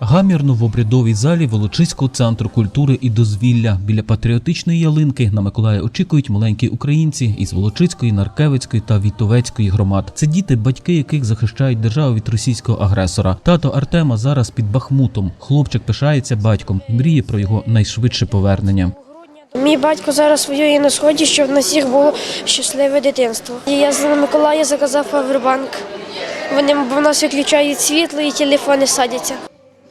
Гамірно в обрядовій залі Волочиського центру культури і дозвілля біля патріотичної ялинки на Миколая очікують маленькі українці із Волочиської, Наркевицької та Вітовецької громад. Це діти, батьки яких захищають державу від російського агресора. Тато Артема зараз під Бахмутом. Хлопчик пишається батьком і мріє про його найшвидше повернення. Мій батько зараз воює на сході, щоб на всіх було щасливе дитинство. Я за Миколая заказав павербанк. Вони в нас виключають світло і телефони садяться.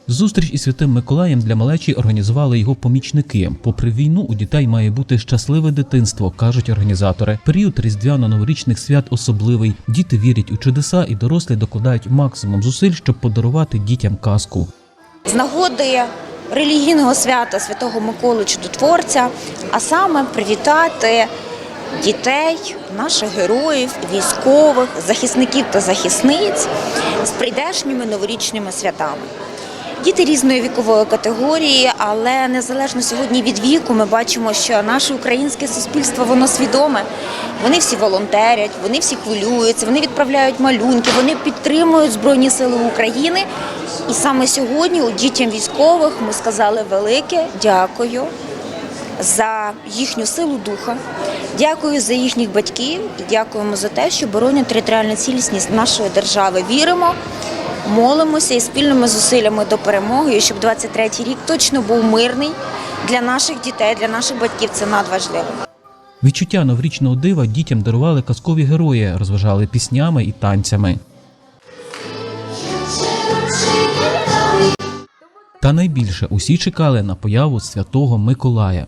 Зустріч із святим Миколаєм для малечі організували його помічники. Попри війну, у дітей має бути щасливе дитинство, кажуть організатори. Період різдвяно-новорічних свят особливий. Діти вірять у чудеса і дорослі докладають максимум зусиль, щоб подарувати дітям казку. з нагоди релігійного свята Святого Миколи Чудотворця, а саме привітати дітей, наших героїв, військових, захисників та захисниць з прийдешніми новорічними святами. Діти різної вікової категорії, але незалежно сьогодні від віку, ми бачимо, що наше українське суспільство воно свідоме. Вони всі волонтерять, вони всі хвилюються, вони відправляють малюнки, вони підтримують Збройні Сили України. І саме сьогодні у дітям військових ми сказали велике дякую за їхню силу духа, дякую за їхніх батьків і дякуємо за те, що боронять територіальну цілісність нашої держави. Віримо, молимося і спільними зусиллями до перемоги, щоб 23-й рік точно був мирний для наших дітей, для наших батьків. Це надважливо. Відчуття новорічного дива дітям дарували казкові герої, розважали піснями і танцями. Та найбільше усі чекали на появу святого Миколая.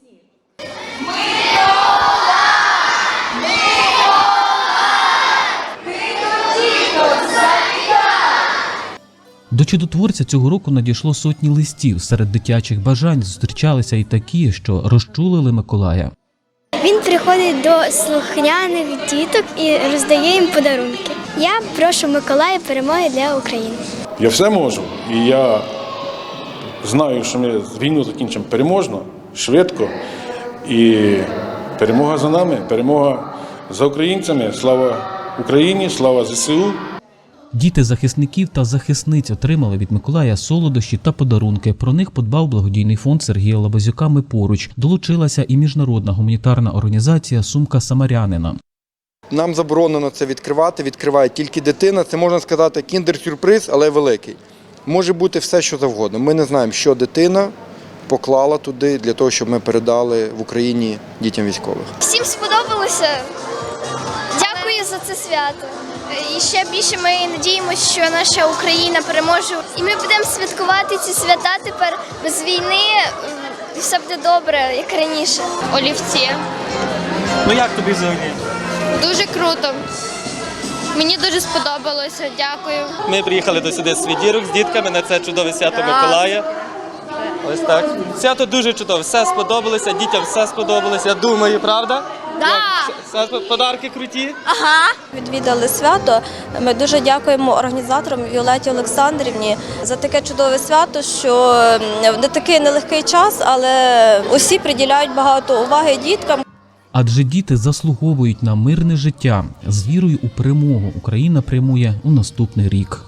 Чудотворця цього року надійшло сотні листів. Серед дитячих бажань зустрічалися і такі, що розчулили Миколая. Він приходить до слухняних діток і роздає їм подарунки. Я прошу Миколая перемоги для України. Я все можу. І я знаю, що ми війну закінчимо переможно, швидко. І перемога за нами, перемога за українцями. Слава Україні, слава ЗСУ. Діти захисників та захисниць отримали від Миколая солодощі та подарунки. Про них подбав благодійний фонд Сергія Лабазюка. Ми поруч долучилася і міжнародна гуманітарна організація Сумка Самарянина. Нам заборонено це відкривати. Відкриває тільки дитина. Це можна сказати кіндер-сюрприз, але великий. Може бути все, що завгодно. Ми не знаємо, що дитина поклала туди для того, щоб ми передали в Україні дітям військових. Всім сподобалося. За це свято. І ще більше ми надіємося, що наша Україна переможе. І ми будемо святкувати ці свята тепер без війни. І все буде добре, як раніше. олівці. Ну як тобі взагалі? Дуже круто. Мені дуже сподобалося. Дякую. Ми приїхали до сюди з свідірок з дітками на це чудове свято Миколая. Ось так. Свято дуже чудове. Все сподобалося, дітям все сподобалося. Я думаю, правда? Да. Подарки круті. Ага. відвідали свято. Ми дуже дякуємо організаторам Віолеті Олександрівні за таке чудове свято, що не такий нелегкий час, але усі приділяють багато уваги діткам. Адже діти заслуговують на мирне життя з вірою у перемогу. Україна прямує у наступний рік.